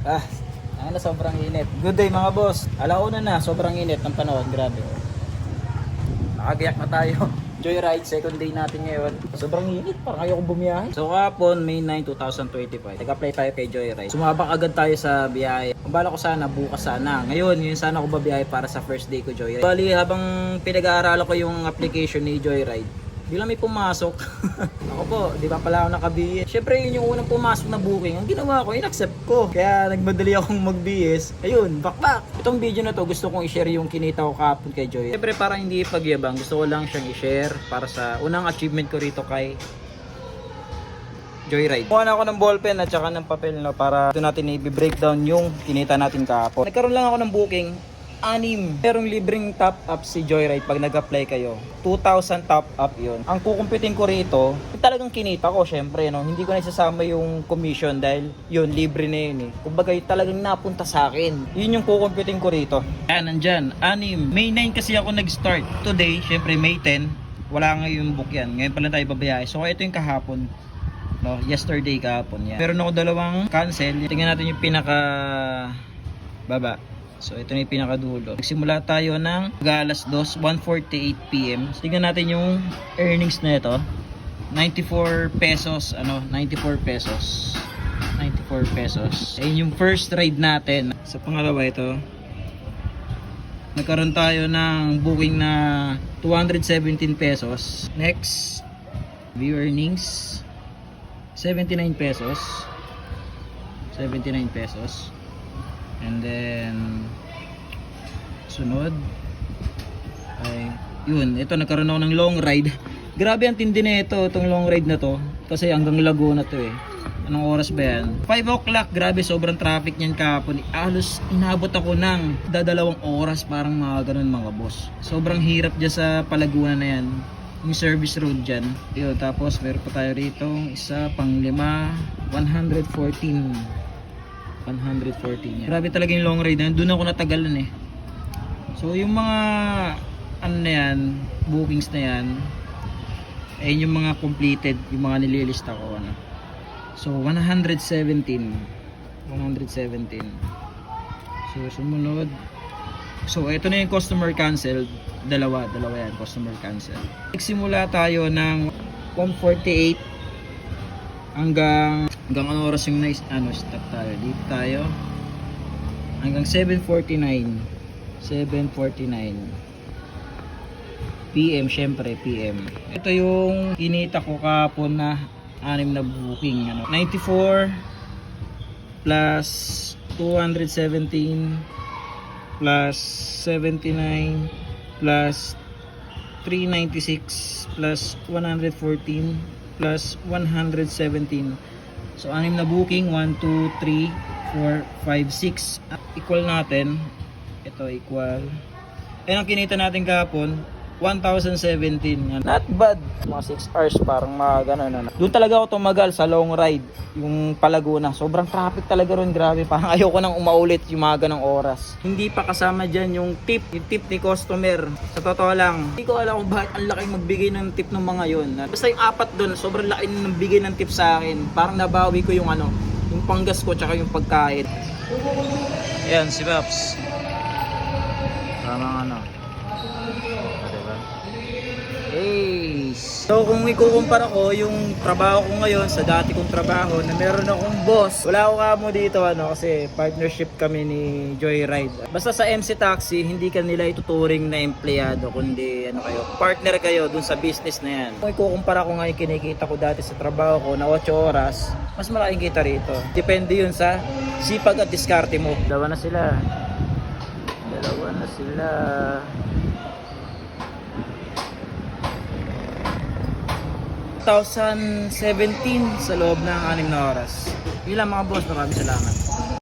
Ah, ano sobrang init. Good day mga boss. Alauna na, sobrang init ng panahon. Grabe. Nakagayak na tayo. Joyride, second day natin ngayon. Sobrang init, parang ayaw bumiyahe. So kahapon, May 9, 2025. Nag-apply tayo kay Joyride. Sumabak agad tayo sa biyahe. Ang bala ko sana, bukas sana. Ngayon, yun sana ako babiyahe para sa first day ko Joyride. Bali, habang pinag-aaralan ko yung application ni Joyride, biglang may pumasok. ako po, di ba pala ako naka-BS? Syempre yun yung unang pumasok na booking. Ang ginawa ko, in-accept ko. Kaya nagmadali akong mag-BS. Ayun, bakbak. Itong video na to, gusto kong i-share yung kinita ko kahapon kay Joy. Syempre para hindi pagyabang, gusto ko lang siyang i-share para sa unang achievement ko rito kay Joyride. Kuha na ako ng ballpen at saka ng papel no, para ito natin i-breakdown yung kinita natin kahapon. Nagkaroon lang ako ng booking, anim. Merong libreng top up si Joyride pag nag-apply kayo. 2,000 top up yon. Ang kukumpitin ko rito, talagang kinita ko syempre. No? Hindi ko na isasama yung commission dahil yun, libre na yun eh. Kumbaga yung talagang napunta sa akin. Yun yung kukumpitin ko rito. Ayan, nandyan. Anim. May 9 kasi ako nag-start. Today, syempre May 10. Wala nga yung book yan. Ngayon pa lang tayo babayay. So ito yung kahapon. No, yesterday kahapon yan. Meron ako dalawang cancel. Tingnan natin yung pinaka baba. So ito na yung pinakadulo. Nagsimula tayo ng galas 2, 1.48pm. Tingnan natin yung earnings na ito. 94 pesos, ano, 94 pesos. 94 pesos. Ayun yung first ride natin. Sa pangalawa ito, nagkaroon tayo ng booking na 217 pesos. Next, view earnings 79 pesos. 79 pesos. And then sunod ay yun, ito nagkaroon ako ng long ride. Grabe ang tindi na ito, itong long ride na to. Kasi hanggang Laguna to eh. Anong oras ba yan? 5 o'clock, grabe sobrang traffic niyan kahapon. Alos inabot ako ng dadalawang oras parang mga ganun mga boss. Sobrang hirap dyan sa Palaguna na yan. Yung service road dyan. Yun, tapos meron pa tayo rito isa pang lima, 114. 114 yan. Grabe talaga yung long ride na. Doon ako natagalan eh. So yung mga ano na yan, bookings na yan, ayun yung mga completed, yung mga nililista ko ano. So 117. 117. So sumunod. So ito na yung customer cancelled. Dalawa, dalawa yan, customer cancel. Nagsimula tayo ng 148 hanggang hanggang ano oras yung nice ano stop tayo? Dito tayo. Hanggang 7:49 7:49 PM syempre PM ito yung kinita ko kahapon na anim na booking ano. 94 plus 217 plus 79 plus 396 plus 114 plus 117 so anim na booking 1, 2, 3, 4, 5, 6 equal natin. Ito equal. Yan ang kinita natin kahapon 1,017 not bad. Mga 6 hours parang mga ganun ano. doon talaga ako tumagal sa long ride yung Palaguna. Sobrang traffic talaga ron grabe. Parang ayoko nang umaulit yung mga ganong oras. Hindi pa kasama dyan yung tip yung tip ni customer. Sa totoo lang hindi ko alam kung bakit ang laki magbigay ng tip ng mga yun. Basta yung apat doon sobrang laki ng bigay ng tip sa akin. Parang nabawi ko yung ano yung panggas ko tsaka yung pagkain. Ayan si Paps. Tamang ano diba? Hey! So kung ikukumpara ko yung trabaho ko ngayon sa dati kong trabaho na meron akong boss. Wala ako kamo dito ano kasi partnership kami ni Joyride. Basta sa MC Taxi, hindi ka nila ituturing na empleyado kundi ano kayo, partner kayo dun sa business na yan. Kung ikukumpara ko nga yung kinikita ko dati sa trabaho ko na 8 oras, mas malaking kita rito. Depende yun sa sipag at diskarte mo. Dalawa na sila. Dalawa na sila. 2017 sa loob ng anim na oras. Yun mga boss, maraming salamat.